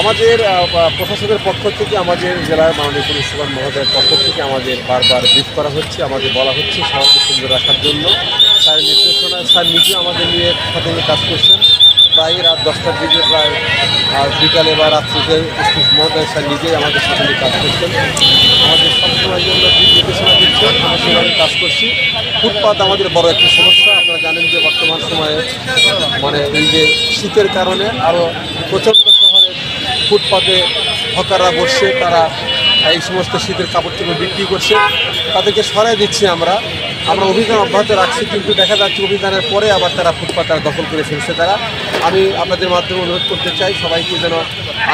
আমাদের প্রশাসনের পক্ষ থেকে আমাদের জেলার মাননীয় পুলিশ সুপার মহোদয়ের পক্ষ থেকে আমাদের বারবার ব্রিফ করা হচ্ছে, আমাদের বলা হচ্ছে সমাজকে সুন্দর রাখার জন্য। স্যার নির্দেশনা স্যার নিজে আমাদের নিয়ে সাথে কাজ করছেন। প্রায় রাত দশটার দিকে, প্রায় বিকালে বা রাত্রিতে মহোদয়, স্যার নিজেই আমাদের সাথে কাজ করছেন। আমাদের সবসময় জন্য নির্দেশনা দিচ্ছেন আমরা সেভাবে কাজ করছি। ফুটপাত আমাদের বড় একটি সমস্যা। আপনারা জানেন যে বর্তমান সময়ে মানে এই যে শীতের কারণে আরও প্রচণ্ড ফুটপাতে হকাররা বসছে তারা এই সমস্ত শীতের কাপড় চোপড় বিক্রি করছে। তাদেরকে সরাই দিচ্ছি আমরা। আমরা অভিযান অব্যাহত রাখছি, কিন্তু দেখা যাচ্ছে অভিযানের পরে আবার তারা ফুটপাত দখল করে ফেলছে তারা। আমি আপনাদের মাধ্যমে অনুরোধ করতে চাই, সবাইকে যেন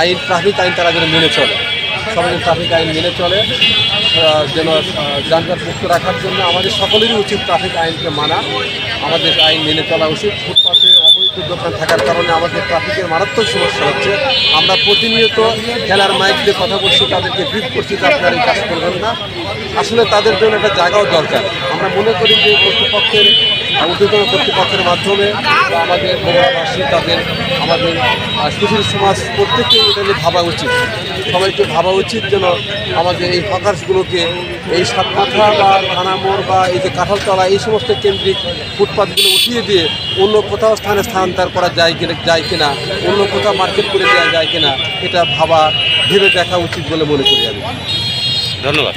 আইন, ট্রাফিক আইন তারা যেন মেনে চলে। সবাই ট্রাফিক আইন মেনে চলে যেন যানজট মুক্ত রাখার জন্য আমাদের সকলেরই উচিত ট্রাফিক আইনকে মানা। আমাদের আইন মেনে চলা উচিত। ফুটপাতে অবৈধ দোকান থাকার কারণে আমাদের ট্রাফিকের মারাত্মক সমস্যা হচ্ছে। আমরা প্রতিনিয়ত খেলার মাইক দিয়ে কথা বলছি, তাদেরকে ব্রিফ করছি যে আপনারা এই কাজ করবেন না। আসলে তাদের জন্য একটা জায়গাও দরকার। আমরা মনে করি যে কর্তৃপক্ষের উদ্যোতন কর্তৃপক্ষের মাধ্যমে আমাদের মোবাইলবাসী তাদের, আমাদের সুশীল সমাজ প্রত্যেককে এটা নিয়ে ভাবা উচিত। সবাইকে ভাবা উচিত যেন আমাদের এই হকার্সগুলোকে এই সাতমাথা বা থানামোড় বা এই যে কাঁঠালতলা, এই সমস্ত কেন্দ্রিক ফুটপাথগুলো উঠিয়ে দিয়ে অন্য কোথাও স্থানে স্থানান্তর করা যায় কিনা যায় কিনা, অন্য কোথাও মার্কেট করে দেওয়া যায় কিনা, এটা ভাবা, ভেবে দেখা উচিত বলে মনে করি আমি। ধন্যবাদ।